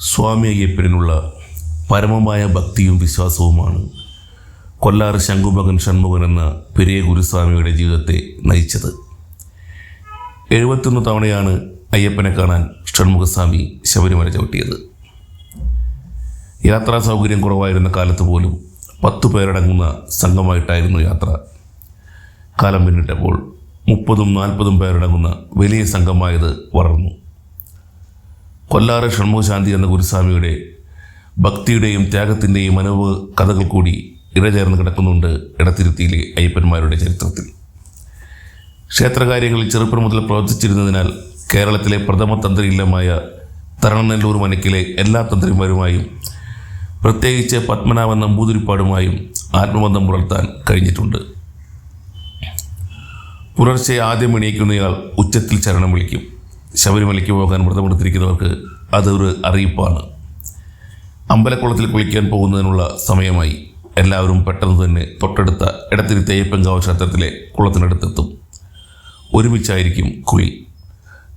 സ്വാമി അയ്യപ്പനുള്ള പരമമായ ഭക്തിയും വിശ്വാസവുമാണ്. കൊല്ലാറ് ശംഖുമകൻ ഷൺമുഖൻ എന്ന പെരിയ ഗുരുസ്വാമിയുടെ ജീവിതത്തെ നയിച്ചത്. എഴുപത്തൊന്ന് തവണയാണ് അയ്യപ്പനെ കാണാൻ ഷൺമുഖസ്വാമി ശബരിമല ചവിട്ടിയത്. യാത്രാ സൗകര്യം കുറവായിരുന്ന കാലത്ത് പോലും പത്തു പേരടങ്ങുന്ന സംഘമായിട്ടായിരുന്നു യാത്ര. കാലം പിന്നിട്ടപ്പോൾ മുപ്പതും നാൽപ്പതും പേരടങ്ങുന്ന വലിയ സംഘമായത് വളർന്നു. കൊല്ലാറ് ഷൺമുഖശാന്തി എന്ന ഗുരുസ്വാമിയുടെ ഭക്തിയുടെയും ത്യാഗത്തിന്റെയും അനുഭവ കഥകൾ കൂടി ഇടചേർന്ന് കിടക്കുന്നുണ്ട് ഇടത്തിരുത്തിയിലെ അയ്യപ്പന്മാരുടെ ചരിത്രത്തിൽ. ക്ഷേത്രകാര്യങ്ങളിൽ ചെറുപ്പം മുതൽ പ്രവർത്തിച്ചിരുന്നതിനാൽ കേരളത്തിലെ പ്രഥമ തന്ത്രിയില്ലമായ തരണനെല്ലൂർ മനക്കിലെ എല്ലാ തന്ത്രിമാരുമായും പ്രത്യേകിച്ച് പത്മനാഭൻ നമ്പൂതിരിപ്പാടുമായും ആത്മബന്ധം പുലർത്താൻ കഴിഞ്ഞിട്ടുണ്ട്. പുലർച്ചെ ആദ്യം എണീക്കുന്നയാൾ ഉച്ചത്തിൽ ചരണം വിളിക്കും. ശബരിമലയ്ക്ക് പോകാൻ വ്രതമെടുത്തിരിക്കുന്നവർക്ക് അതൊരു അറിയിപ്പാണ്. അമ്പലക്കുളത്തിൽ കുളിക്കാൻ പോകുന്നതിനുള്ള സമയമായി എല്ലാവരും പെട്ടെന്ന് തന്നെ തൊട്ടടുത്ത ഇടത്തിരി അയ്യപ്പൻകാവ് ക്ഷേത്രത്തിലെ കുളത്തിനടുത്തെത്തും. ഒരുമിച്ചായിരിക്കും കുളി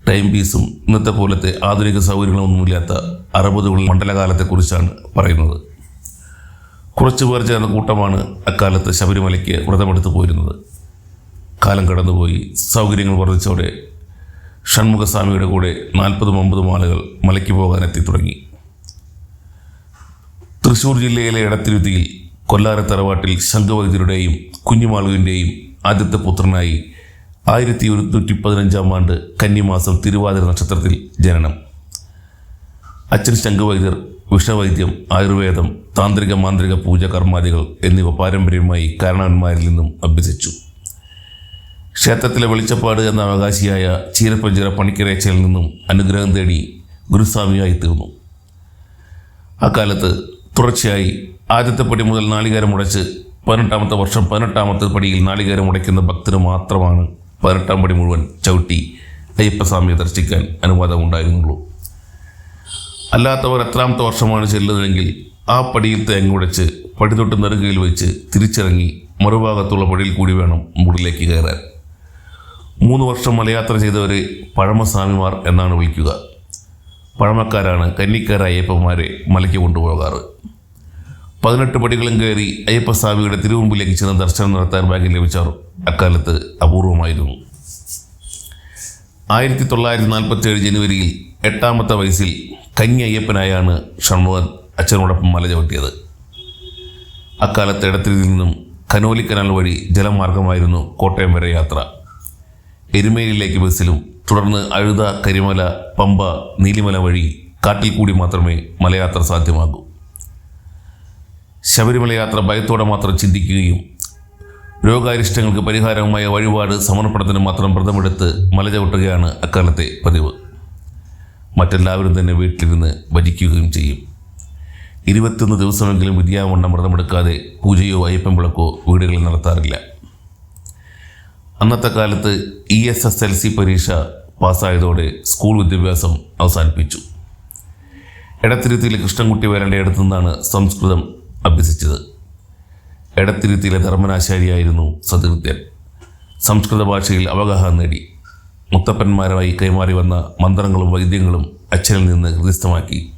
ടൈം പീസും ഇന്നത്തെ പോലത്തെ ആധുനിക സൗകര്യങ്ങളൊന്നുമില്ലാത്ത അറുപതുകളിൽ മണ്ഡലകാലത്തെക്കുറിച്ചാണ് പറയുന്നത്. കുറച്ചു പേർ ചേർന്ന കൂട്ടമാണ് അക്കാലത്ത് ശബരിമലയ്ക്ക് വ്രതമെടുത്തു പോയിരുന്നത് കാലം കടന്നുപോയി സൗകര്യങ്ങൾ വർദ്ധിച്ചോടെ ഷൺമുഖസ്വാമിയുടെ കൂടെ നാൽപ്പതും അമ്പതും ആളുകൾ മലയ്ക്ക് പോകാനെത്തി തുടങ്ങി. തൃശൂർ ജില്ലയിലെ ഇടത്തിരുത്തിയിൽ കൊല്ലാര തറവാട്ടിൽ ശംഖവൈദ്യരുടെയും കുഞ്ഞുമാളുവിന്റെയും ആദ്യത്തെ പുത്രനായി ആയിരത്തി ഒരുന്നൂറ്റി പതിനഞ്ചാം ആണ്ട് കന്നിമാസം തിരുവാതിര നക്ഷത്രത്തിൽ ജനനം. അച്ഛൻ ശംഖവൈദ്യർ വിഷവൈദ്യം ആയുർവേദം താന്ത്രിക മാന്ത്രിക പൂജ കർമാദികൾ എന്നിവ പാരമ്പര്യമായി കാരണവന്മാരിൽ നിന്നും അഭ്യസിച്ചു. ക്ഷേത്രത്തിലെ വെളിച്ചപ്പാട് എന്ന അവകാശിയായ ചീരപ്പഞ്ചിറ പണിക്കരേച്ചയിൽ നിന്നും അനുഗ്രഹം തേടി ഗുരുസ്വാമിയായി തീർന്നു. അക്കാലത്ത് തുടർച്ചയായി ആദ്യത്തെ പടി മുതൽ നാളികേരം ഉടച്ച് പതിനെട്ടാമത്തെ വർഷം പതിനെട്ടാമത്തെ പടിയിൽ നാളികേരം ഉടയ്ക്കുന്ന ഭക്തന് മാത്രമാണ് പതിനെട്ടാം പടി മുഴുവൻ ചവിട്ടി അയ്യപ്പസ്വാമിയെ ദർശിക്കാൻ അനുവാദമുണ്ടായിരുന്നുള്ളൂ. അല്ലാത്തവർ എത്രാമത്തെ വർഷമാണ് ചെല്ലുന്നതെങ്കിൽ ആ പടിയിൽ തേങ്ങ ഉടച്ച് പടിതൊട്ട് നെറുകയിൽ വെച്ച് തിരിച്ചിറങ്ങി മറുഭാഗത്തുള്ള പടിയിൽ കൂടി വേണം മുകളിലേക്ക് കയറാൻ. മൂന്ന് വർഷം മലയാത്ര ചെയ്തവരെ പഴമസ്വാമിമാർ എന്നാണ് വിളിക്കുക. പഴമക്കാരാണ് കന്നിക്കാരായ അയ്യപ്പന്മാരെ മലയ്ക്ക് കൊണ്ടുപോകാറ്. പതിനെട്ട് പടികളും കയറി അയ്യപ്പസ്വാമിയുടെ തിരുമുമ്പിലേക്ക് ചെന്ന് ദർശനം നടത്താൻ ഭാഗ്യം ലഭിച്ചവർ അക്കാലത്ത് അപൂർവമായിരുന്നു. ആയിരത്തി തൊള്ളായിരത്തി നാൽപ്പത്തി ഏഴ് ജനുവരിയിൽ എട്ടാമത്തെ വയസ്സിൽ കന്നി അയ്യപ്പനായാണ് ഷൺമുഖൻ അച്ഛനോടൊപ്പം മല ചവിട്ടിയത്. അക്കാലത്ത് ഇടത്തിൽ നിന്നും കനോലി കനാൽ വഴി ജലമാർഗമായിരുന്നു കോട്ടയം വരെ യാത്ര. എരുമേലിയിലേക്ക് ബസ്സിലും തുടർന്ന് അഴുത കരിമല പമ്പ നീലിമല വഴി കാട്ടിൽ കൂടി മാത്രമേ മലയാത്ര സാധ്യമാകൂ. ശബരിമല യാത്ര ഭയത്തോടെ മാത്രം ചിന്തിക്കുകയും രോഗാരിഷ്ടങ്ങൾക്ക് പരിഹാരവുമായ വഴിപാട് സമർപ്പണത്തിന് മാത്രം വ്രതമെടുത്ത് മല ചവിട്ടുകയാണ് അക്കാലത്തെ പതിവ്. മറ്റെല്ലാവരും തന്നെ വീട്ടിലിരുന്ന് ഭജിക്കുകയും ചെയ്യും. ഇരുപത്തൊന്ന് ദിവസമെങ്കിലും വിദ്യാവണ്ണം വ്രതമെടുക്കാതെ പൂജയോ അയ്യപ്പൻ വിളക്കോ വീടുകളിൽ നടത്താറില്ല. അന്നത്തെ കാലത്ത് E S S L C പരീക്ഷ പാസ്സായതോടെ സ്കൂൾ വിദ്യാഭ്യാസം അവസാനിപ്പിച്ചു. എടത്തിരുത്തിയിലെ കൃഷ്ണൻകുട്ടി വരന്റെ അടുത്തു നിന്നാണ് സംസ്കൃതം അഭ്യസിച്ചത്. എടത്തിരുത്തിയിലെ ധർമ്മനാശാരിയായിരുന്നു സതീർത്ഥ്യൻ സംസ്കൃത ഭാഷയിൽ അവഗാഹം നേടി. മുത്തപ്പന്മാരുമായി കൈമാറി വന്ന മന്ത്രങ്ങളും വൈദ്യങ്ങളും അച്ഛനിൽ നിന്ന് ഹൃദയസ്ഥമാക്കി.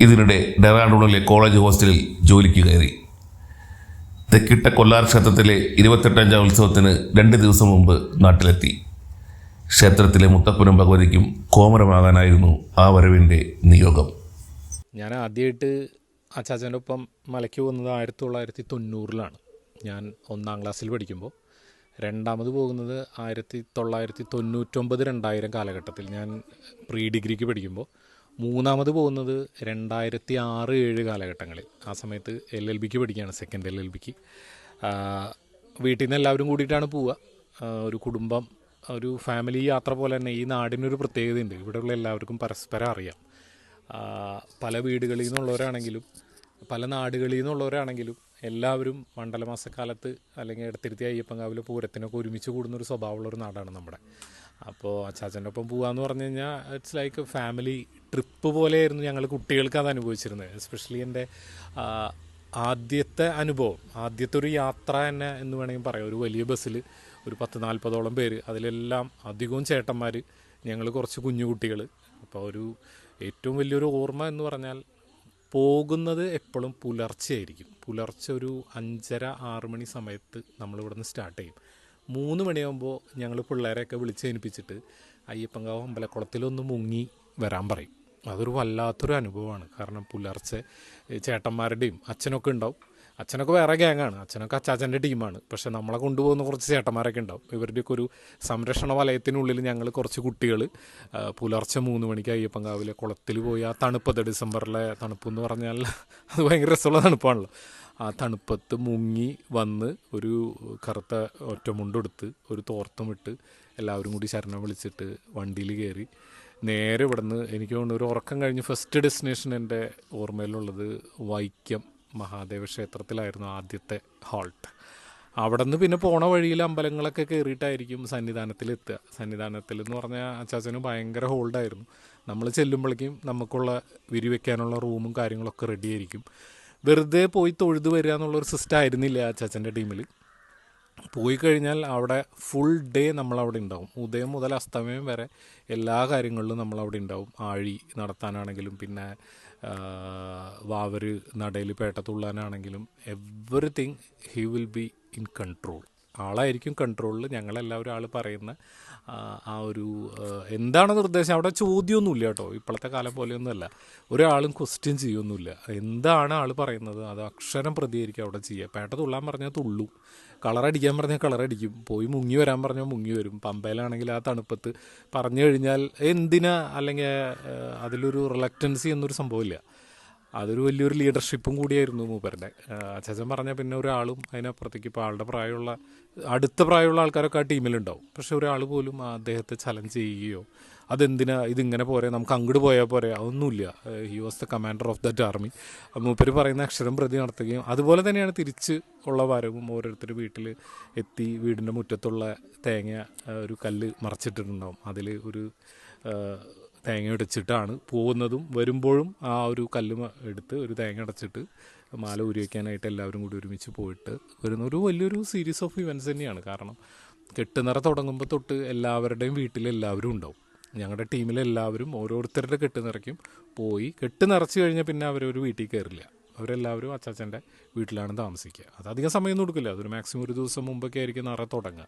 ഇതിനിടെ ഡെറാഡൂണിലെ കോളേജ് ഹോസ്റ്റലിൽ ജോലിക്ക് കയറി. തെക്കിട്ട കൊല്ലാർ ക്ഷേത്രത്തിലെ ഇരുപത്തെട്ടഞ്ചാം ഉത്സവത്തിന് രണ്ട് ദിവസം മുമ്പ് നാട്ടിലെത്തി. ക്ഷേത്രത്തിലെ മുത്തപ്പനും ഭഗവതിക്കും കോമരമാകാനായിരുന്നു ആ വരവിന്റെ നിയോഗം. ഞാൻ ആദ്യമായിട്ട് അച്ചാച്ചന്റെ ഒപ്പം മലയ്ക്ക് പോകുന്നത് ആയിരത്തി തൊള്ളായിരത്തി തൊണ്ണൂറിലാണ് ഞാൻ ഒന്നാം ക്ലാസ്സിൽ പഠിക്കുമ്പോൾ രണ്ടാമത് പോകുന്നത് ആയിരത്തി തൊള്ളായിരത്തി തൊണ്ണൂറ്റൊമ്പത് രണ്ടായിരം കാലഘട്ടത്തിൽ ഞാൻ പ്രീ ഡിഗ്രിക്ക് പഠിക്കുമ്പോൾ മൂന്നാമത് പോകുന്നത് രണ്ടായിരത്തി ആറ് ഏഴ് കാലഘട്ടങ്ങളിൽ. ആ സമയത്ത് എൽ എൽ ബിക്ക് പഠിക്കുകയാണ് സെക്കൻഡ് എൽ എൽ ബിക്ക് വീട്ടിൽ നിന്ന് എല്ലാവരും കൂടിയിട്ടാണ് പോവുക. ഒരു കുടുംബം ഒരു ഫാമിലി യാത്ര പോലെ തന്നെ ഈ നാടിനൊരു പ്രത്യേകതയുണ്ട്. ഇവിടെയുള്ള എല്ലാവർക്കും പരസ്പരം അറിയാം. പല വീടുകളിൽ നിന്നുള്ളവരാണെങ്കിലും പല നാടുകളിൽ നിന്നുള്ളവരാണെങ്കിലും എല്ലാവരും മണ്ഡലമാസക്കാലത്ത് അല്ലെങ്കിൽ ഇടത്തിരുത്തി അയ്യപ്പൻകാവിൽ പൂരത്തിനൊക്കെ ഒരുമിച്ച് കൂടുന്ന ഒരു സ്വഭാവമുള്ള ഒരു നാടാണ് നമ്മുടെ. അപ്പോൾ അച്ചാച്ചന്റെ ഒപ്പം പോകാമെന്ന് പറഞ്ഞു കഴിഞ്ഞാൽ ഇറ്റ്സ് ലൈക്ക് ഫാമിലി ട്രിപ്പ് പോലെയായിരുന്നു ഞങ്ങൾ കുട്ടികൾക്ക് അത് അനുഭവിച്ചിരുന്നത്. എസ്പെഷ്യലി എന്റെ ആദ്യത്തെ അനുഭവം. ആദ്യത്തെ ഒരു യാത്ര തന്നെ എന്ന് വേണമെങ്കിൽ പറയാം. ഒരു വലിയ ബസ്സിൽ ഒരു പത്ത് നാൽപ്പതോളം പേര്. അതിലെല്ലാം അധികവും ചേട്ടന്മാർ ഞങ്ങൾ കുറച്ച് കുഞ്ഞു കുട്ടികൾ അപ്പോൾ ഒരു ഏറ്റവും വലിയൊരു ഓർമ്മ എന്ന് പറഞ്ഞാൽ പോകുന്നത് എപ്പോഴും പുലർച്ചെയായിരിക്കും പുലർച്ചെ ഒരു അഞ്ചര ആറ് മണി സമയത്ത് നമ്മളിവിടെ നിന്ന് സ്റ്റാർട്ട് ചെയ്യും. മൂന്ന് മണിയാകുമ്പോൾ ഞങ്ങൾ പിള്ളേരെയൊക്കെ വിളിച്ച് ഏൽപ്പിച്ചിട്ട് അയ്യപ്പങ്കാവ് അമ്പലക്കുളത്തിലൊന്ന് മുങ്ങി വരാൻ പറയും. അതൊരു വല്ലാത്തൊരു അനുഭവമാണ്. കാരണം പുലർച്ചെ ചേട്ടന്മാരുടെയും അച്ഛനൊക്കെ ഉണ്ടാവും. അച്ഛനൊക്കെ വേറെ ഗ്യാങ്ങാണ്. അച്ഛനൊക്കെ അച്ചാച്ചന്റെ ടീമാണ്. പക്ഷെ നമ്മളെ കൊണ്ടുപോകുന്ന കുറച്ച് ചേട്ടന്മാരൊക്കെ ഉണ്ടാവും. ഇവരുടെയൊക്കെ ഒരു സംരക്ഷണ വലയത്തിനുള്ളിൽ ഞങ്ങൾ കുറച്ച് കുട്ടികൾ പുലർച്ചെ മൂന്ന് മണിക്ക് അയ്യപ്പങ്കാവിലെ കുളത്തിൽ പോയി ആ തണുപ്പത്ത് ഡിസംബറിലെ തണുപ്പ് എന്ന് പറഞ്ഞാൽ അത് ഭയങ്കര രസമുള്ള തണുപ്പാണല്ലോ. ആ തണുപ്പത്ത് മുങ്ങി വന്ന് ഒരു കറുത്ത ഒറ്റമുണ്ടെടുത്ത് ഒരു തോർത്തുമിട്ട് എല്ലാവരും കൂടി ശരണം വിളിച്ചിട്ട് വണ്ടിയിൽ കയറി നേരെ ഇവിടുന്ന് എനിക്ക് തോന്നുന്നു ഒരു ഉറക്കം കഴിഞ്ഞ് ഫസ്റ്റ് ഡെസ്റ്റിനേഷൻ എന്റെ ഓർമ്മയിലുള്ളത് വൈക്കം മഹാദേവ ക്ഷേത്രത്തിലായിരുന്നു ആദ്യത്തെ ഹാൾട്ട് അവിടെ നിന്ന് പിന്നെ പോണ വഴിയിൽ അമ്പലങ്ങളൊക്കെ കയറിയിട്ടായിരിക്കും സന്നിധാനത്തിൽ എത്തുക. സന്നിധാനത്തിൽ എന്ന് പറഞ്ഞാൽ അച്ചാച്ചന് ഭയങ്കര ഹോൾഡായിരുന്നു നമ്മൾ ചെല്ലുമ്പോഴേക്കും നമുക്കുള്ള വിരിവെക്കാനുള്ള റൂമും കാര്യങ്ങളൊക്കെ റെഡിയായിരിക്കും വെറുതെ പോയി തൊഴുതു വരിക എന്നുള്ളൊരു സിസ്റ്റം ആയിരുന്നില്ല അച്ചാച്ചന്റെ ടീമിൽ പോയി കഴിഞ്ഞാൽ അവിടെ ഫുൾ ഡേ നമ്മൾ അവിടെ ഉണ്ടാവും. ഉദയം മുതൽ അസ്തമയം വരെ എല്ലാ കാര്യങ്ങളിലും നമ്മൾ അവിടെ ഉണ്ടാവും. ആഴി നടത്താനാണെങ്കിലും പിന്നെ വാവര് നടയിൽ പേട്ട തുള്ളാനാണെങ്കിലും everything he will be in control ആളായിരിക്കും കൺട്രോളിൽ ഞങ്ങളെല്ലാവരും ആൾ പറയുന്ന ആ ഒരു എന്താണ് നിർദ്ദേശം? അവിടെ ചോദ്യമൊന്നുമില്ല കേട്ടോ. ഇപ്പോഴത്തെ കാലം പോലെയൊന്നുമല്ല. ഒരാളും ക്വസ്റ്റ്യൻ ചെയ്യൊന്നുമില്ല എന്താണ് ആൾ പറയുന്നത്? അത് അക്ഷരം പ്രതികരിക്കുക അവിടെ ചെയ്യുക. പേട്ട തുള്ളാൻ പറഞ്ഞാൽ തുള്ളും. കളറടിക്കാൻ പറഞ്ഞാൽ കളറടിക്കും. പോയി മുങ്ങി വരാൻ പറഞ്ഞാൽ മുങ്ങി വരും. പമ്പയിലാണെങ്കിൽ ആ തണുപ്പത്ത് പറഞ്ഞു കഴിഞ്ഞാൽ എന്തിനാ അല്ലെങ്കിൽ അതിലൊരു റിലക്റ്റൻസി എന്നൊരു സംഭവമില്ല. അതൊരു വലിയൊരു ലീഡർഷിപ്പും കൂടിയായിരുന്നു മൂപ്പരുടെ. അച്ഛൻ പറഞ്ഞാൽ പിന്നെ ഒരാളും അതിനപ്പുറത്തേക്ക് ഇപ്പോൾ ആളുടെ പ്രായമുള്ള അടുത്ത പ്രായമുള്ള ആൾക്കാരൊക്കെ ആ ടീമിലുണ്ടാവും പക്ഷെ ഒരാൾ പോലും അദ്ദേഹത്തെ ചലഞ്ച് ചെയ്യുകയോ അതെന്തിനാ ഇതിങ്ങനെ പോരെ നമുക്ക് അങ്ങോട്ട് പോയാൽ പോരെ അതൊന്നുമില്ല. He was the commander of that army മൂപ്പര് പറയുന്ന അക്ഷരം പ്രതി നടത്തുകയും അതുപോലെ തന്നെയാണ് തിരിച്ച് ഉള്ള വരവും ഓരോരുത്തർ വീട്ടിൽ എത്തി വീടിന്റെ മുറ്റത്തുള്ള തേങ്ങ ഒരു കല്ല് മറച്ചിട്ടിട്ടുണ്ടാവും. അതിൽ ഒരു ആ, തേങ്ങ അടച്ചിട്ടാണ് പോകുന്നതും വരുമ്പോഴും ആ ഒരു കല്ല് എടുത്ത് ഒരു തേങ്ങ അടച്ചിട്ട് മാല ഊരി വയ്ക്കാനായിട്ട് എല്ലാവരും കൂടി ഒരുമിച്ച് പോയിട്ട് വരുന്ന ഒരു വലിയൊരു സീരീസ് ഓഫ് ഇവന്റ്സ് തന്നെയാണ്. കാരണം കെട്ടുനിറ തുടങ്ങുമ്പോൾ തൊട്ട് എല്ലാവരുടെയും വീട്ടിൽ എല്ലാവരും ഉണ്ടാവും. ഞങ്ങളുടെ ടീമിലെ എല്ലാവരും ഓരോരുത്തരുടെ കെട്ട് നിറയ്ക്കും പോയി. കെട്ട് നിറച്ച് കഴിഞ്ഞാൽ പിന്നെ അവരൊരു വീട്ടിൽ കയറില്ല അവരെല്ലാവരും അച്ചാച്ചന്റെ വീട്ടിലാണ് താമസിക്കുക അത് അധികം സമയമൊന്നും കൊടുക്കില്ല അതൊരു മാക്സിമം ഒരു ദിവസം മുമ്പൊക്കെ ആയിരിക്കും നിറ തുടങ്ങുക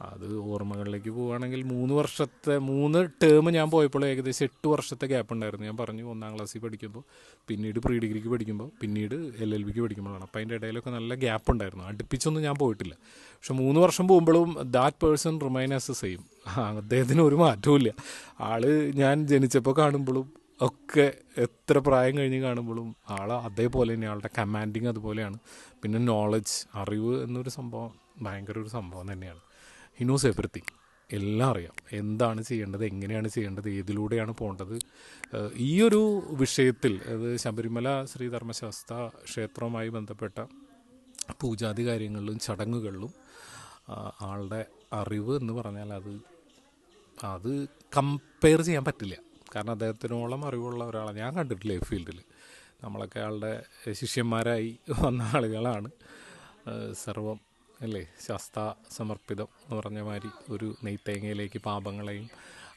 അത് ഓർമ്മകളിലേക്ക് പോവുകയാണെങ്കിൽ മൂന്ന് വർഷത്തെ മൂന്ന് ടേം ഞാൻ പോയപ്പോൾ ഏകദേശം എട്ട് വർഷത്തെ ഗ്യാപ്പ് ഉണ്ടായിരുന്നു. ഞാൻ പറഞ്ഞു ഒന്നാം ക്ലാസ്സിൽ പഠിക്കുമ്പോൾ പിന്നീട് പ്രീ ഡിഗ്രിക്ക് പഠിക്കുമ്പോൾ പിന്നീട് എൽ എൽ ബിക്ക് പഠിക്കുമ്പോഴാണ്. അപ്പോൾ അതിന്റെ ഇടയിലൊക്കെ നല്ല ഗ്യാപ്പ് ഉണ്ടായിരുന്നു. അടുപ്പിച്ചൊന്നും ഞാൻ പോയിട്ടില്ല. പക്ഷെ മൂന്ന് വർഷം പോകുമ്പോഴും that person remain as a same അദ്ദേഹത്തിന് ഒരു മാറ്റവും ഇല്ല ആൾ ഞാൻ ജനിച്ചപ്പോൾ കാണുമ്പോഴും ഒക്കെ എത്ര പ്രായം കഴിഞ്ഞ് കാണുമ്പോഴും ആൾ അതേപോലെ തന്നെ ആളുടെ കമാൻഡിങ് അതുപോലെയാണ്. പിന്നെ നോളജ് അറിവ് എന്നൊരു സംഭവം ഭയങ്കര ഒരു സംഭവം തന്നെയാണ്. ഹി നോസ് എവറിത്തിങ് എല്ലാം അറിയാം. എന്താണ് ചെയ്യേണ്ടത് എങ്ങനെയാണ് ചെയ്യേണ്ടത് ഏതിലൂടെയാണ് പോകേണ്ടത്. ഈ ഒരു വിഷയത്തിൽ അത് ശബരിമല ശ്രീധർമ്മശാസ്ത്ര ക്ഷേത്രവുമായി ബന്ധപ്പെട്ട പൂജാതി കാര്യങ്ങളിലും ചടങ്ങുകളിലും ആളുടെ അറിവ് എന്ന് പറഞ്ഞാൽ അത് അത് കമ്പയർ ചെയ്യാൻ പറ്റില്ല. കാരണം അദ്ദേഹത്തിനോളം അറിവുള്ള ഒരാളെ ഞാൻ കണ്ടിട്ടില്ല ഈ ഫീൽഡിൽ നമ്മളൊക്കെ ആളുടെ ശിഷ്യന്മാരായി വന്ന ആളുകളാണ്. സർവം അല്ലേ? ശാസ്ത്ര സമർപ്പിതം എന്ന് പറഞ്ഞ മാതിരി ഒരു നെയ്ത്തേങ്ങയിലേക്ക് പാപങ്ങളെയും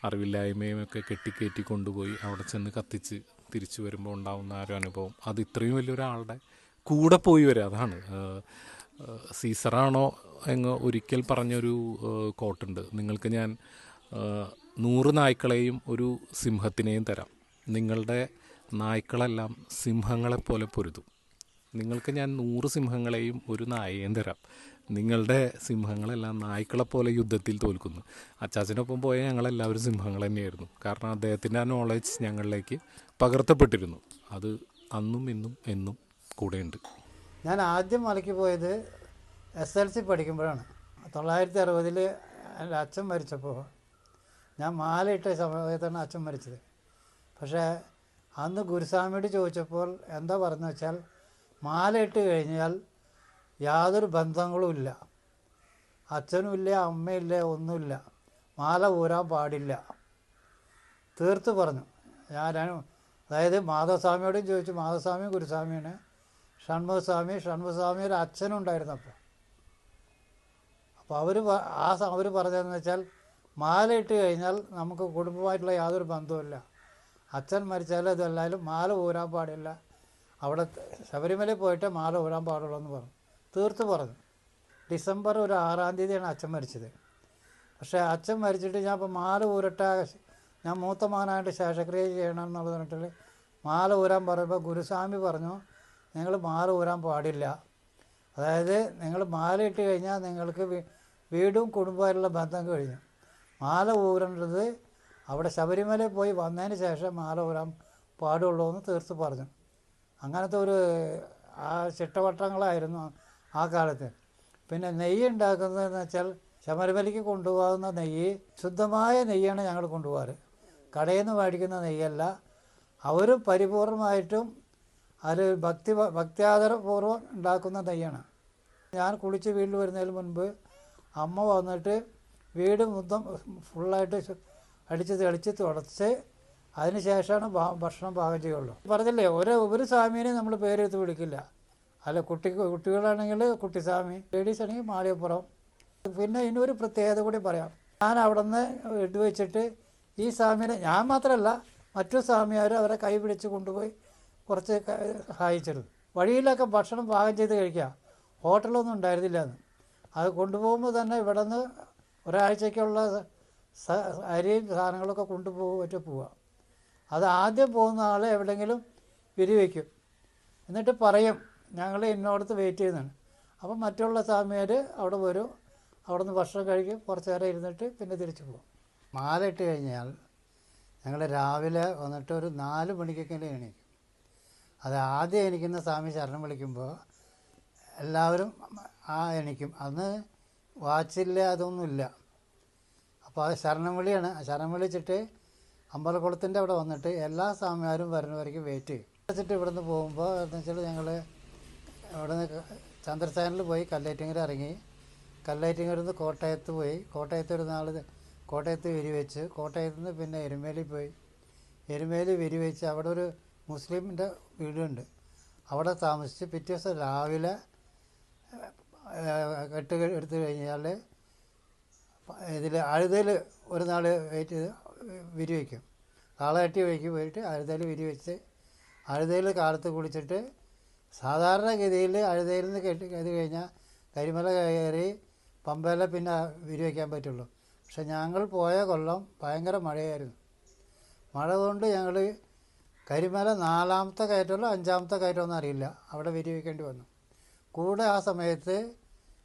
അറിവില്ലായ്മയും ഒക്കെ കെട്ടിക്കയറ്റി കൊണ്ടുപോയി അവിടെ ചെന്ന് കത്തിച്ച് തിരിച്ചു വരുമ്പോൾ ഉണ്ടാവുന്ന ആ ഒരു അനുഭവം. അത് ഇത്രയും വലിയൊരാളുടെ കൂടെ പോയി വരിക അതാണ്. സീസറാണോ എന്ന് ഒരിക്കൽ പറഞ്ഞൊരു കോട്ടുണ്ട്. നിങ്ങൾക്ക് ഞാൻ നൂറ് നായ്ക്കളെയും ഒരു സിംഹത്തിനെയും തരാം. നിങ്ങളുടെ നായ്ക്കളെല്ലാം സിംഹങ്ങളെപ്പോലെ പൊരുതും. നിങ്ങൾക്ക് ഞാൻ നൂറ് സിംഹങ്ങളെയും ഒരു നായയും തരാം. നിങ്ങളുടെ സിംഹങ്ങളെല്ലാം നായ്ക്കളെപ്പോലെ യുദ്ധത്തിൽ തോൽക്കുന്നു. അച്ചാച്ചനൊപ്പം പോയ ഞങ്ങളെല്ലാവരും സിംഹങ്ങൾ തന്നെയായിരുന്നു. കാരണം അദ്ദേഹത്തിന്റെ ആ നോളജ് ഞങ്ങളിലേക്ക് പകർത്തപ്പെട്ടിരുന്നു. അത് അന്നും ഇന്നും എന്നും കൂടെയുണ്ട്. ഞാൻ ആദ്യം മലയ്ക്ക് പോയത് എസ് എൽ സി പഠിക്കുമ്പോഴാണ്. തൊള്ളായിരത്തി അറുപതിൽ എന്റെ അച്ഛൻ മരിച്ചപ്പോൾ ഞാൻ മാലയിട്ട സമയത്താണ് അച്ഛൻ മരിച്ചത്. പക്ഷേ അന്ന് ഗുരുസ്വാമിയോട് ചോദിച്ചപ്പോൾ എന്താ പറഞ്ഞു വെച്ചാൽ മാലയിട്ട് കഴിഞ്ഞാൽ യാതൊരു ബന്ധങ്ങളും ഇല്ല. അച്ഛനും ഇല്ല അമ്മയില്ല ഒന്നുമില്ല മാല ഊരാൻ പാടില്ല. തീർത്ത് പറഞ്ഞു. ഞാൻ അതായത് മാധവസ്വാമിയോടും ചോദിച്ചു. മാധവസ്വാമി ഗുരുസ്വാമിയാണ്. ഷൺമുഖസ്വാമി ഷൺമുഖസ്വാമിയുടെ അച്ഛനുണ്ടായിരുന്നു അപ്പോൾ അപ്പോൾ അവർ ആ അവർ പറഞ്ഞതെന്ന് വെച്ചാൽ മാല ഇട്ട് കഴിഞ്ഞാൽ നമുക്ക് കുടുംബമായിട്ടുള്ള യാതൊരു ബന്ധവുമില്ല അച്ഛൻ മരിച്ചാൽ ഇതെല്ലാവരും മാല ഊരാൻ പാടില്ല. അവിടെ ശബരിമലയിൽ പോയിട്ട് മാല ഊരാൻ പാടുള്ളൂ എന്ന് പറഞ്ഞു. തീർത്ത് പറഞ്ഞു. ഡിസംബർ ഒരു ആറാം തീയതിയാണ് അച്ഛൻ മരിച്ചത്. പക്ഷേ അച്ഛൻ മരിച്ചിട്ട് ഞാൻ ഇപ്പോൾ മാല ഊരട്ട ഞാൻ മൂത്ത മകനായിട്ട് ശേഷക്രിയ ചെയ്യണം എന്നുള്ളത് പറഞ്ഞിട്ട് മാല ഊരാൻ പറയുമ്പോൾ ഗുരുസ്വാമി പറഞ്ഞു നിങ്ങൾ മാല ഊരാൻ പാടില്ല. അതായത് നിങ്ങൾ മാല ഇട്ട് കഴിഞ്ഞാൽ നിങ്ങൾക്ക് വീടും കുടുംബമായിട്ടുള്ള ബന്ധം കഴിഞ്ഞു. മാല ഊരേണ്ടത് അവിടെ ശബരിമലയിൽ പോയി വന്നതിന് ശേഷം മാല ഊരാൻ പാടുള്ളൂ എന്ന് തീർത്ത് പറഞ്ഞു. അങ്ങനത്തെ ഒരു ആ ചിട്ടവട്ടങ്ങളായിരുന്നു ആ കാലത്ത്. പിന്നെ നെയ്യ് ഉണ്ടാക്കുന്നതെന്ന് വെച്ചാൽ ശബരിമലയ്ക്ക് കൊണ്ടുപോകുന്ന നെയ്യ് ശുദ്ധമായ നെയ്യാണ് ഞങ്ങൾ കൊണ്ടുപോകാറ്. കടയിൽ നിന്ന് മേടിക്കുന്ന നെയ്യല്ല. അവർ പരിപൂർണമായിട്ടും അതിൽ ഭക്തി ഭക്തിയാദരപൂർവം ഉണ്ടാക്കുന്ന നെയ്യാണ്. ഞാൻ കുളിച്ച് വീട്ടിൽ വരുന്നതിന് മുൻപ് അമ്മ വന്നിട്ട് വീട് മൊത്തം ഫുള്ളായിട്ട് അടിച്ച് തെളിച്ച് തുടച്ച് അതിന് ശേഷമാണ് ഭക്ഷണം പാകം ചെയ്യുള്ളൂ. പറഞ്ഞില്ലേ ഒരു ഒരു സ്വാമീനെ നമ്മൾ പേരെടുത്ത് വിളിക്കില്ല. അല്ല കുട്ടി കുട്ടികളാണെങ്കിൽ കുട്ടിസ്വാമി ലേഡീസ് ആണെങ്കിൽ മാളികപ്പുറം. പിന്നെ ഇനിയൊരു പ്രത്യേകത കൂടി പറയാം. ഞാൻ അവിടെ നിന്ന് വെടിവെച്ചിട്ട് ഈ സ്വാമിനെ ഞാൻ മാത്രമല്ല മറ്റു സ്വാമിയാർ അവരെ കൈ പിടിച്ച് കൊണ്ടുപോയി കുറച്ച് സഹായിച്ചിരുന്നു. വഴിയിലൊക്കെ ഭക്ഷണം പാകം ചെയ്ത് കഴിക്കുക ഹോട്ടലൊന്നും ഉണ്ടായിരുന്നില്ല എന്ന് അത് കൊണ്ടുപോകുമ്പോൾ തന്നെ ഇവിടെ നിന്ന് ഒരാഴ്ചയ്ക്കുള്ള അരിയും സാധനങ്ങളൊക്കെ കൊണ്ടുപോയിട്ട് പോവുക അത് ആദ്യം പോകുന്ന ആൾ എവിടെയെങ്കിലും വിരിവെക്കും എന്നിട്ട് പറയും ഞങ്ങൾ ഇന്നോടത്ത് വെയിറ്റ് ചെയ്യുന്നതാണ്. അപ്പം മറ്റുള്ള സ്വാമിയാർ അവിടെ വരും അവിടെ നിന്ന് ഭക്ഷണം കഴിക്കും കുറച്ച് നേരം ഇരുന്നിട്ട് പിന്നെ തിരിച്ചു പോകും. മാല ഇട്ട് കഴിഞ്ഞാൽ ഞങ്ങൾ രാവിലെ വന്നിട്ട് ഒരു നാല് മണിക്കൊക്കെ എണീക്കും. അത് ആദ്യം എണീക്കുന്ന സ്വാമി ശരണം വിളിക്കുമ്പോൾ എല്ലാവരും ആ എണീക്കും. അന്ന് വാച്ചില്ല അതൊന്നുമില്ല അപ്പോൾ അത് ശരണം വിളിയാണ്. ശരണം വിളിച്ചിട്ട് അമ്പലക്കുളത്തിന്റെ അവിടെ വന്നിട്ട് എല്ലാ സ്വാമിമാരും വരുന്നവരേക്കും വെയിറ്റ് ചെയ്യും. വെച്ചിട്ട് ഇവിടുന്ന് പോകുമ്പോൾ എന്ന് വെച്ചാൽ ഞങ്ങൾ ഇവിടുന്ന് ചന്ദ്രസേനിൽ പോയി കല്ലേറ്റിങ്ങര ഇറങ്ങി. കല്ലേറ്റിങ്ങരയിൽ നിന്ന് കോട്ടയത്ത് പോയി. കോട്ടയത്ത് ഒരു നാൾ കോട്ടയത്ത് വെച്ച് കോട്ടയത്ത് നിന്ന് പിന്നെ എരുമേലി പോയി. എരുമേലി വെരിവെച്ച് അവിടെ ഒരു മുസ്ലിമിന്റെ വീടുണ്ട്. അവിടെ താമസിച്ച് പിറ്റേ ദിവസം രാവിലെ കെട്ട് എടുത്തു കഴിഞ്ഞാൽ ഇതിൽ അഴുതയിൽ ഒരു നാൾ വെയിറ്റ് ചെയ്ത് വിരി കാളകട്ടി വഴിക്ക് പോയിട്ട് അഴുതയിൽ വിരി വെച്ച് അഴുതയിൽ കാലത്ത് കുളിച്ചിട്ട് സാധാരണഗതിയിൽ അഴുതയിൽ നിന്ന് കെട്ടി ഇത് കഴിഞ്ഞാൽ കരിമല കയറി പമ്പയിലെ പിന്നെ വിരി വയ്ക്കാൻ പറ്റുള്ളൂ. പക്ഷെ ഞങ്ങൾ പോയ കൊല്ലം ഭയങ്കര മഴയായിരുന്നു. മഴ കൊണ്ട് ഞങ്ങൾ കരിമല നാലാമത്തെ കയറ്റമല്ലോ അഞ്ചാമത്തെ കയറ്റമൊന്നും അറിയില്ല. അവിടെ വിരി വയ്ക്കേണ്ടി വന്നു. കൂടെ ആ സമയത്ത്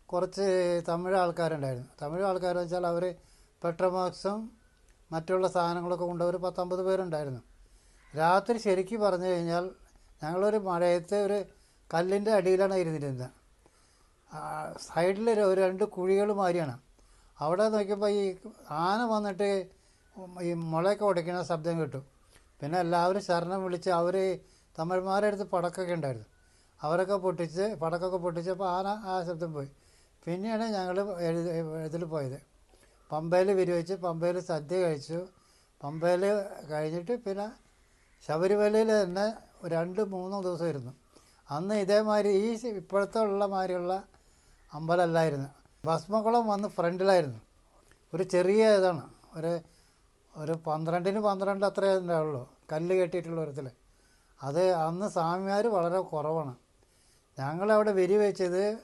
കുറച്ച് തമിഴ് ആൾക്കാരുണ്ടായിരുന്നു. തമിഴ് ആൾക്കാരെന്ന് വെച്ചാൽ അവർ പെട്രോമാക്സും മറ്റുള്ള സാധനങ്ങളൊക്കെ കൊണ്ട് ഒരു പത്തൊമ്പത് പേരുണ്ടായിരുന്നു. രാത്രി ശരിക്കും പറഞ്ഞു കഴിഞ്ഞാൽ ഞങ്ങളൊരു മഴയത്ത് ഒരു കല്ലിന്റെ അടിയിലാണ് ഇരുന്നിരുന്നത് സൈഡിൽ ഒരു രണ്ട് കുഴികൾ മാറിയാണ് അവിടെ നോക്കിയപ്പോൾ ഈ ആന വന്നിട്ട് ഈ മുളയൊക്കെ ഉടയ്ക്കുന്ന ശബ്ദം കേട്ടു. പിന്നെ എല്ലാവരും ശരണം വിളിച്ച് അവർ തമിഴ്മാരുടെ അടുത്ത് പടക്കൊക്കെ ഉണ്ടായിരുന്നു. അവരൊക്കെ പൊട്ടിച്ച് പടക്കൊക്കെ പൊട്ടിച്ചപ്പോൾ ആന ആ ശബ്ദം പോയി. പിന്നെയാണ് ഞങ്ങൾ ഇതിൽ പോയത്. പമ്പയിൽ വിരിവെച്ച് പമ്പയിൽ സദ്യ കഴിച്ചു. പമ്പയിൽ കഴിഞ്ഞിട്ട് പിന്നെ ശബരിമലയിൽ തന്നെ രണ്ട് മൂന്നോ ദിവസം ഇരുന്നു. അന്ന് ഇതേമാതിരി ഈ ഇപ്പോഴത്തെ ഉള്ള മാതിരിയുള്ള അമ്പലമല്ലായിരുന്നു. ഭസ്മകുളം വന്ന് ഫ്രണ്ടിലായിരുന്നു. ഒരു ചെറിയ ഇതാണ്. ഒരു ഒരു പന്ത്രണ്ടിന് പന്ത്രണ്ട് അത്രേ ഉണ്ടാവുള്ളൂ. കല്ല് കെട്ടിയിട്ടുള്ള ഒരത്തിൽ അത് അന്ന് സ്വാമിമാർ വളരെ കുറവാണ്. ഞങ്ങളവിടെ വെരി വെച്ചത്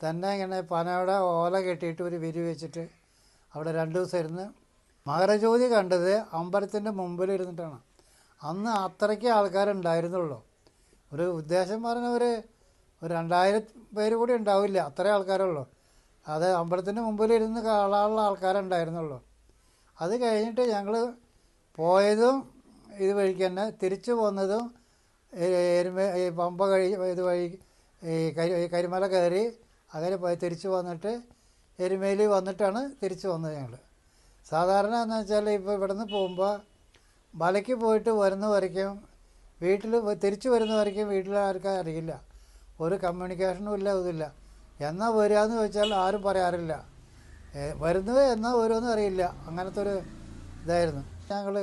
തന്നെ ഇങ്ങനെ പനയുടെ ഓല കെട്ടിയിട്ട് ഒരു വെരി വെച്ചിട്ട് അവിടെ രണ്ട് ദിവസം ഇരുന്ന് മകരജ്യോതി കണ്ടത് അമ്പലത്തിന്റെ മുമ്പിൽ ഇരുന്നിട്ടാണ് അന്ന് അത്രയ്ക്ക് ആൾക്കാരുണ്ടായിരുന്നുള്ളൂ. ഒരു ഉദ്ദേശം പറഞ്ഞവർ ഒരു രണ്ടായിരം പേര് കൂടി ഉണ്ടാവില്ല. അത്രേ ആൾക്കാരുള്ളൂ. അത് അമ്പലത്തിന് മുമ്പിൽ ഇരുന്ന് കാണാനുള്ള ആൾക്കാരുണ്ടായിരുന്നുള്ളൂ. അത് കഴിഞ്ഞിട്ട് ഞങ്ങൾ പോയതും ഇത് വഴിക്ക് തന്നെ തിരിച്ചു പോന്നതും എരുമ ഈ പമ്പ കഴി ഇത് വഴി ഈ കരി കരിമല കയറി അങ്ങനെ പോയി തിരിച്ചു വന്നിട്ട് എരുമേലി വന്നിട്ടാണ് തിരിച്ചു വന്നത് ഞങ്ങൾ സാധാരണ എന്ന് വെച്ചാൽ ഇപ്പോൾ ഇവിടെ നിന്ന് പോകുമ്പോൾ മലയ്ക്ക് പോയിട്ട് വരുന്ന വരയ്ക്കും വീട്ടിൽ തിരിച്ചു വരുന്ന വീട്ടിൽ ആർക്കും അറിയില്ല. ഒരു കമ്മ്യൂണിക്കേഷനും ഇല്ല ഇതില്ല എന്നാൽ വരിക എന്ന് ചോദിച്ചാൽ ആരും പറയാറില്ല. വരുന്നത് എന്നാൽ വരുമെന്ന് അറിയില്ല. അങ്ങനത്തെ ഒരു ഇതായിരുന്നു. ഞങ്ങൾ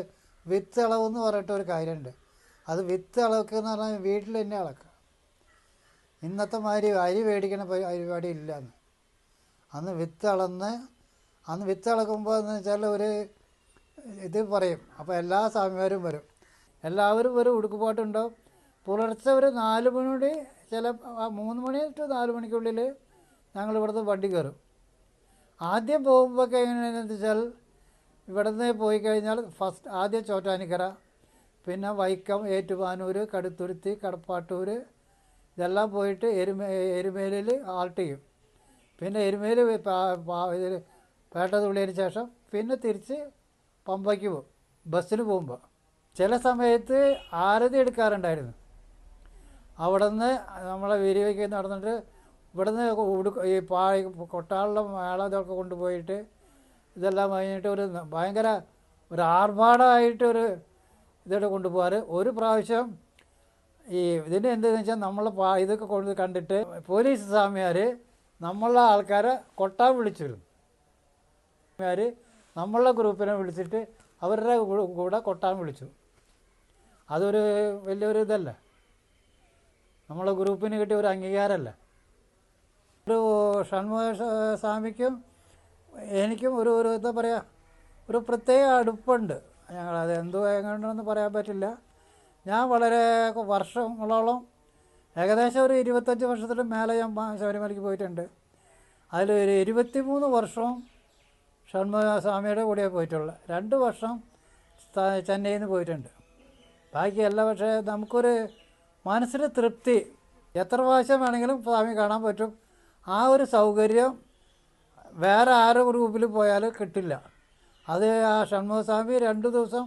വിത്ത് അളവെന്ന് പറഞ്ഞിട്ട് ഒരു കാര്യമുണ്ട്. അത് വിത്ത് അളക്കുക എന്ന് പറഞ്ഞാൽ വീട്ടിൽ തന്നെ അളക്കുക. ഇന്നത്തെ മാതിരി അരി മേടിക്കണ പരിപാടി ഇല്ല അന്ന് അന്ന് വിത്ത് അളന്ന് അന്ന് വിത്ത് ഇളക്കുമ്പോൾ എന്ന് വെച്ചാൽ ഒരു ഇത് പറയും. അപ്പോൾ എല്ലാ സ്വാമിമാരും വരും. എല്ലാവരും ഒരു ഉടുക്കുപാട്ടുണ്ടാവും. പുലർച്ചെ ഒരു നാല് മണിയുടെ ചില മൂന്ന് മണി ടു നാല് മണിക്കുള്ളിൽ ഞങ്ങൾ ഇവിടുന്ന് വണ്ടി കയറും. ആദ്യം പോകുമ്പോഴൊക്കെ എങ്ങനെയാണെന്ന് വെച്ചാൽ ഇവിടുന്ന് പോയി കഴിഞ്ഞാൽ ഫസ്റ്റ് ആദ്യം ചോറ്റാനിക്കര പിന്നെ വൈക്കം ഏറ്റുമാനൂർ കടുത്തുരുത്തി കടപ്പാട്ടൂർ ഇതെല്ലാം പോയിട്ട് എരുമേ എരുമേലിൽ ആൾട്ട് ചെയ്യും. പിന്നെ എരുമേൽ ഇതിൽ ശേഷം പിന്നെ തിരിച്ച് പമ്പയ്ക്ക് പോകും. ബസ്സിന് പോകുമ്പോൾ ചില സമയത്ത് ആരതി എടുക്കാറുണ്ടായിരുന്നു. അവിടെ നിന്ന് നമ്മളെ വിരിവയ്ക്ക് നടന്നിട്ട് ഇവിടുന്ന് ഉടുക്ക ഈ പാ കൊട്ടാളിലെ മേള ഇതൊക്കെ കൊണ്ടുപോയിട്ട് ഇതെല്ലാം കഴിഞ്ഞിട്ട് ഒരു ഭയങ്കര ഒരു ആർഭാടമായിട്ട് ഒരു ഇതോടെ കൊണ്ടുപോകാറ്. ഒരു പ്രാവശ്യം ഈ ഇതിന് എന്തെന്ന് വെച്ചാൽ നമ്മൾ പാ ഇതൊക്കെ കൊണ്ട് കണ്ടിട്ട് പോലീസ് സ്വാമിയാർ നമ്മളെ ആൾക്കാരെ കൊട്ടാൻ വിളിച്ചിരുന്നു സ്വാമിമാർ നമ്മളെ ഗ്രൂപ്പിനെ വിളിച്ചിട്ട് അവരുടെ കൂടെ കൊട്ടാൻ വിളിച്ചു. അതൊരു വലിയൊരു ഇതല്ല. നമ്മളെ ഗ്രൂപ്പിന് കിട്ടിയ ഒരു അംഗീകാരമല്ല. ഒരു ഷൺമുഖ സ്വാമിക്കും എനിക്കും ഒരു ഒരു എന്താ പറയുക ഒരു പ്രത്യേക അടുപ്പുണ്ട്. ഞങ്ങളത് എന്തോ എങ്ങനെയാണെന്ന് പറയാൻ പറ്റില്ല. ഞാൻ വളരെ വർഷങ്ങളോളം ഏകദേശം ഒരു ഇരുപത്തഞ്ച് വർഷത്തിന് മേലെ ഞാൻ ശബരിമലയ്ക്ക് പോയിട്ടുണ്ട്. അതിൽ ഒരു ഇരുപത്തിമൂന്ന് വർഷവും ഷൺമുഖ സ്വാമിയുടെ കൂടെയാണ് പോയിട്ടുള്ളത്. രണ്ട് വർഷം ചെന്നൈയിൽ നിന്ന് പോയിട്ടുണ്ട്. ബാക്കിയല്ല പക്ഷേ നമുക്കൊരു മനസ്സിന് തൃപ്തി. എത്ര പ്രാവശ്യം വേണമെങ്കിലും സ്വാമി കാണാൻ പറ്റും. ആ ഒരു സൗകര്യം വേറെ ആരോ ഗ്രൂപ്പിൽ പോയാൽ കിട്ടില്ല. അത് ആ ഷൺമുഖസ്വാമി രണ്ട് ദിവസം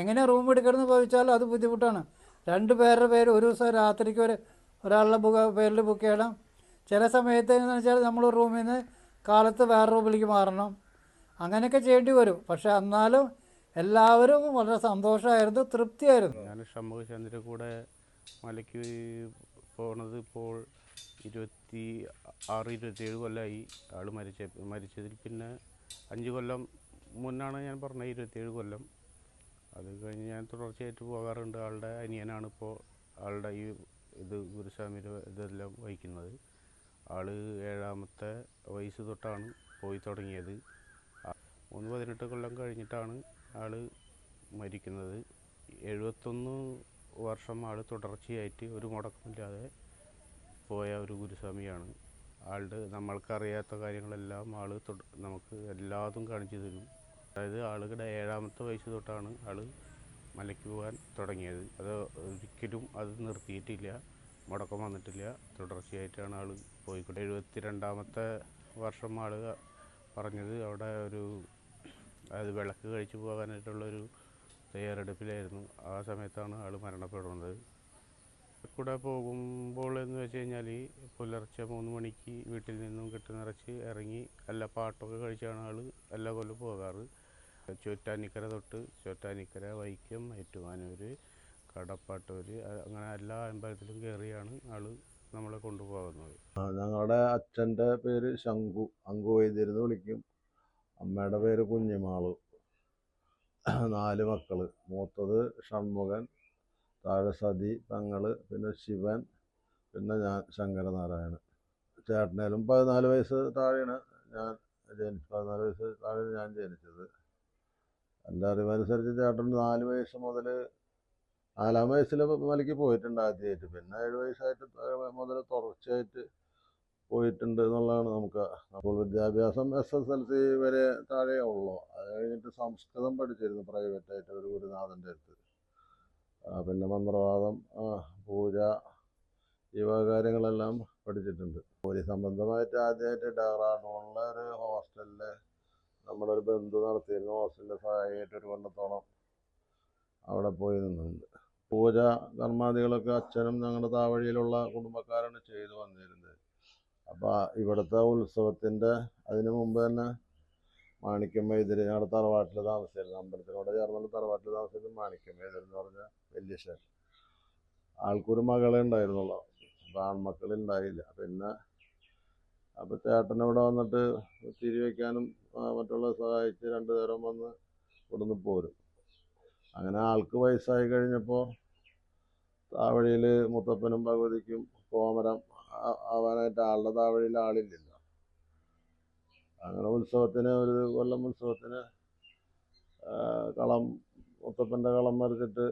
എങ്ങനെ റൂം എടുക്കണമെന്ന് ചോദിച്ചാൽ അത് ബുദ്ധിമുട്ടാണ്. രണ്ട് പേരുടെ പേര് ഒരു ദിവസം രാത്രിക്ക് ഒരു ഒരാളുടെ ബുക്ക് പേരിൽ ബുക്ക് ചെയ്യണം. ചില സമയത്ത് എന്ന് വെച്ചാൽ നമ്മൾ റൂമിൽ നിന്ന് കാലത്ത് വേറെ റൂമിലേക്ക് മാറണം. അങ്ങനെയൊക്കെ ചെയ്യേണ്ടി വരും. പക്ഷേ എന്നാലും എല്ലാവരും വളരെ സന്തോഷമായിരുന്നു തൃപ്തിയായിരുന്നു. ഞാൻ ഷമ്മുഖചന്ദ്ര കൂടെ മലയ്ക്ക് പോണത് ഇപ്പോൾ ഇരുപത്തി ആറ് ഇരുപത്തിയേഴ് കൊല്ലമായി ആൾ മരിച്ച മരിച്ചതിൽ പിന്നെ അഞ്ച് കൊല്ലം മുന്നാണ് ഞാൻ പറഞ്ഞത് ഇരുപത്തിയേഴ് കൊല്ലം. അത് കഴിഞ്ഞ് ഞാൻ തുടർച്ചയായിട്ട് പോകാറുണ്ട്. ആളുടെ അനിയനാണ് ഇപ്പോൾ ആളുടെ ഈ ഇത് ഗുരുസ്വാമിയുടെ ഇതെല്ലാം വഹിക്കുന്നത്. ആൾ ഏഴാമത്തെ വയസ്സ് തൊട്ടാണ് പോയി തുടങ്ങിയത്. മൂന്ന് പതിനെട്ട് കൊല്ലം കഴിഞ്ഞിട്ടാണ് ആൾ മരിക്കുന്നത്. എഴുപത്തൊന്ന് വർഷം ആൾ തുടർച്ചയായിട്ട് ഒരു മുടക്കമില്ലാതെ പോയ ഒരു ഗുരുസ്വാമിയാണ്. ആളുടെ നമ്മൾക്കറിയാത്ത കാര്യങ്ങളെല്ലാം ആൾ നമുക്ക് എല്ലാതും കാണിച്ചു തരും. അതായത് ആളുകളുടെ ഏഴാമത്തെ വയസ്സ് തൊട്ടാണ് ആൾ മലയ്ക്ക് പോകാൻ തുടങ്ങിയത്. അത് ഒരിക്കലും അത് നിർത്തിയിട്ടില്ല. മുടക്കം വന്നിട്ടില്ല. തുടർച്ചയായിട്ടാണ് ആൾ പോയിക്കൊണ്ട് എഴുപത്തി രണ്ടാമത്തെ വർഷം ആൾ പറഞ്ഞത് അവിടെ ഒരു അതായത് വിളക്ക് കഴിച്ചു പോകാനായിട്ടുള്ളൊരു തയ്യാറെടുപ്പിലായിരുന്നു. ആ സമയത്താണ് ആൾ മരണപ്പെടുന്നത്. കൂടെ പോകുമ്പോൾ എന്ന് വെച്ച് കഴിഞ്ഞാൽ പുലർച്ചെ മൂന്ന് മണിക്ക് വീട്ടിൽ നിന്നും കെട്ടുനിറച്ച് ഇറങ്ങി എല്ലാ പാട്ടൊക്കെ കഴിച്ചാണ് ആൾ എല്ലാ കൊല്ലം പോകാറ്. ചോറ്റാനിക്കര തൊട്ട് ചോറ്റാനിക്കര വൈക്കം ഏറ്റുമാനൂർ കടപ്പാട്ടൂർ അങ്ങനെ എല്ലാ അമ്പലത്തിലും കയറിയാണ് ആൾ നമ്മളെ കൊണ്ടുപോകുന്നത്. ഞങ്ങളുടെ അച്ഛന്റെ പേര് ശങ്കു അങ്കു വൈദ്യരുന്ന് വിളിക്കും. അമ്മയുടെ പേര് കുഞ്ഞിമാൾ. നാല് മക്കൾ. മൂത്തത് ഷൺമുഖൻ താഴെ സതി തങ്ങൾ പിന്നെ ശിവൻ പിന്നെ ഞാൻ ശങ്കരനാരായണൻ. ചേട്ടനേലും പതിനാല് വയസ്സ് താഴെയാണ് ഞാൻ ജനിച്ചു പതിനാല് വയസ്സ് താഴെ ഞാൻ ജനിച്ചത്. എന്റെ അറിവനുസരിച്ച് ചേട്ടൻ നാല് വയസ്സ് മുതൽ നാലാം വയസ്സിൽ മലയ്ക്ക് പോയിട്ടുണ്ട് ആദ്യമായിട്ട് പിന്നെ ഏഴ് വയസ്സായിട്ട് മുതൽ തുടർച്ചയായിട്ട് പോയിട്ടുണ്ട് എന്നുള്ളതാണ് നമുക്ക് അപ്പോൾ വിദ്യാഭ്യാസം എസ് എസ് എൽ സി വരെ താഴെ ഉള്ളൂ. അത് കഴിഞ്ഞിട്ട് സംസ്കൃതം പഠിച്ചിരുന്നു പ്രൈവറ്റായിട്ട് ഒരു ഗുരുനാഥന്റെ അടുത്ത്. പിന്നെ മന്ത്രവാദം പൂജ ഈ വക കാര്യങ്ങളെല്ലാം പഠിച്ചിട്ടുണ്ട്. ജോലി സംബന്ധമായിട്ട് ആദ്യമായിട്ട് ഡെറാഡോണിലെ ഒരു ഹോസ്റ്റലിൽ നമ്മുടെ ഒരു ബന്ധു നടത്തിയിരുന്നു. ഹോസ്റ്റലിന്റെ സഹായമായിട്ട് ഒരു കൊല്ലത്തോളം അവിടെ പോയി നിന്നുണ്ട് പൂജ കർമാദികളൊക്കെ അച്ഛനും ഞങ്ങളുടെ താവഴിയിലുള്ള കുടുംബക്കാരാണ് ചെയ്തു വന്നിരുന്നത്. അപ്പോൾ ഇവിടുത്തെ ഉത്സവത്തിന്റെ അതിനു മുമ്പ് തന്നെ മാണിക്യം വൈദ്യര് ഞങ്ങളുടെ തറവാട്ടിൽ താമസിച്ചിരുന്നു അമ്പലത്തിനോട് ചേർന്നുള്ള തറവാട്ടിൽ താമസിച്ചിരുന്ന വൈദ്യർ എന്ന് പറഞ്ഞ വലിയ ശേഷൻ ആൾക്കൊരു മകളെ ഉണ്ടായിരുന്നുള്ളൂ. അപ്പോൾ ആൺമക്കളുണ്ടായില്ല പിന്നെ അപ്പോൾ ചേട്ടൻ ഇവിടെ വന്നിട്ട് തിരി വയ്ക്കാനും മറ്റുള്ള സഹായിച്ച് രണ്ടു നേരം വന്ന് ഇവിടുന്ന് പോരും. അങ്ങനെ ആൾക്ക് വയസ്സായി കഴിഞ്ഞപ്പോൾ താവഴിയിൽ മുത്തപ്പനും ഭഗവതിക്കും കോമരം ആ- ആവാനായിട്ട് ആളുടെ താവഴിയിൽ ആളില്ലല്ലോ അങ്ങനെ ഉത്സവത്തിന് ഒരു കൊല്ലം ഉത്സവത്തിന് ആ, കളം മുത്തപ്പന്റെ കളം മറിച്ചിട്ട്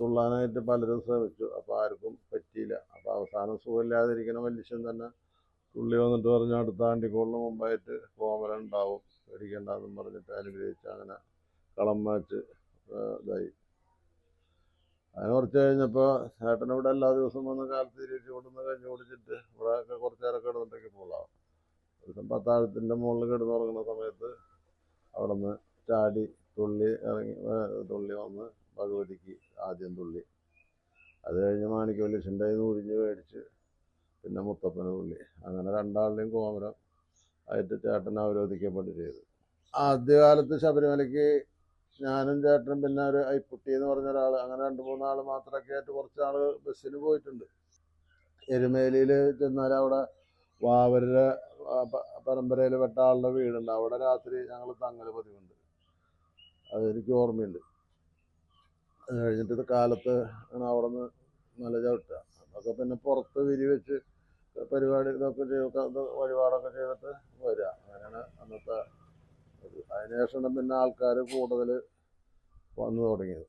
തുള്ളാനായിട്ട് പലരും ശ്രമിച്ചു. അപ്പോൾ ആർക്കും പറ്റിയില്ല. അപ്പോൾ അവസാനം സുഖമില്ലാതിരിക്കുന്ന മനുഷ്യൻ തന്നെ തുള്ളി വന്നിട്ട് പറഞ്ഞു അടുത്ത ആണ്ടിക്കോളിന് മുമ്പായിട്ട് കോമരം ഉണ്ടാവും. പേടിക്കണ്ടെന്നും പറഞ്ഞിട്ട് അനുഗ്രഹിച്ച് അങ്ങനെ കളം മാച്ച് ഇതായി. അതിന് കുറച്ച് കഴിഞ്ഞപ്പോൾ ചേട്ടൻ ഇവിടെ എല്ലാ ദിവസവും വന്ന് കാലത്ത് തിരിച്ച് കൊണ്ടുവന്ന് കഴിഞ്ഞ് ഓടിച്ചിട്ട് ഇവിടെ ഒക്കെ കുറച്ച് നേരം കിടന്നിട്ടൊക്കെ പോകാം. ദിവസം പത്താഴത്തിന്റെ മുകളിൽ കിടന്നുറങ്ങുന്ന സമയത്ത് അവിടെ നിന്ന് ചാടി തുള്ളി ഇറങ്ങി തുള്ളി വന്ന് ഭഗവതിക്ക് ആദ്യം തുള്ളി. അത് കഴിഞ്ഞ് മാണിക്യവല്യച്ഛന്റെ കയ്യിൽ നിന്ന് മേടിച്ച് പിന്നെ മുത്തപ്പന തുള്ളി. അങ്ങനെ രണ്ടാളുടെയും കോമരം ആയിട്ട് ചേട്ടൻ അവരോധിക്കപ്പെട്ട് ചെയ്തു. ആദ്യകാലത്ത് ശബരിമലയ്ക്ക് ഞാനും ചേട്ടനും പിന്നെ ഒരു ഐപ്പുട്ടി എന്ന് പറഞ്ഞ ഒരാൾ അങ്ങനെ രണ്ട് മൂന്നാൾ മാത്രമൊക്കെ ആയിട്ട് കുറച്ച് ആൾ ബസ്സിന് പോയിട്ടുണ്ട്. എരുമേലിയിൽ ചെന്നാൽ അവിടെ വാവരുടെ പരമ്പരയിൽ പെട്ട ആളുടെ വീടുണ്ട്. അവിടെ രാത്രി ഞങ്ങൾ തങ്ങൽ പതിവുണ്ട്. അതെനിക്ക് ഓർമ്മയുണ്ട്. അത് കഴിഞ്ഞിട്ട് കാലത്ത് ആണ് അവിടെ നിന്ന് മല അതൊക്കെ പിന്നെ പുറത്ത് വിരിവെച്ച് പരിപാടി ഇതൊക്കെ ചെയ്ത് വഴിപാടൊക്കെ ചെയ്തിട്ട് വരിക അതിനുശേഷം പിന്നെ ആൾക്കാർ കൂടുതൽ വന്നു തുടങ്ങിയത്.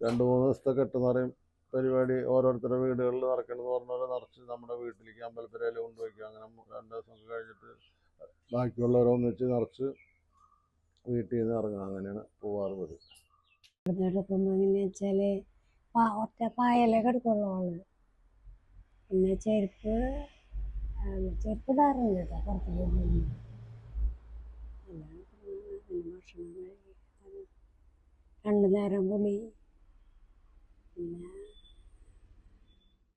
രണ്ട് മൂന്ന് ദിവസത്തെ കെട്ടുനിറയും പരിപാടി ഓരോരുത്തരുടെ വീടുകളിൽ നടക്കണമെന്ന് പറഞ്ഞാൽ നിറച്ച് നമ്മുടെ വീട്ടിലേക്ക് അമ്പലപ്പുരയിൽ കൊണ്ടുപോയിക്കും അങ്ങനെ രണ്ട് ദിവസം കഴിഞ്ഞിട്ട് ബാക്കിയുള്ളവരെ ഒന്നിച്ച് നിറച്ച് വീട്ടിൽ നിന്ന് ഇറങ്ങണം അങ്ങനെയാണ് പോവാറ് പതിവ് ഒറ്റ പായലേ കിടക്കുള്ളൂ പിന്നെ ചെരുപ്പ് ചെരുപ്പ് ഇടാറുണ്ട് കേട്ടോ പുറത്ത് പിന്നെ ഭക്ഷണം കഴിക്കാൻ. രണ്ടു നേരം കുളി പിന്നെ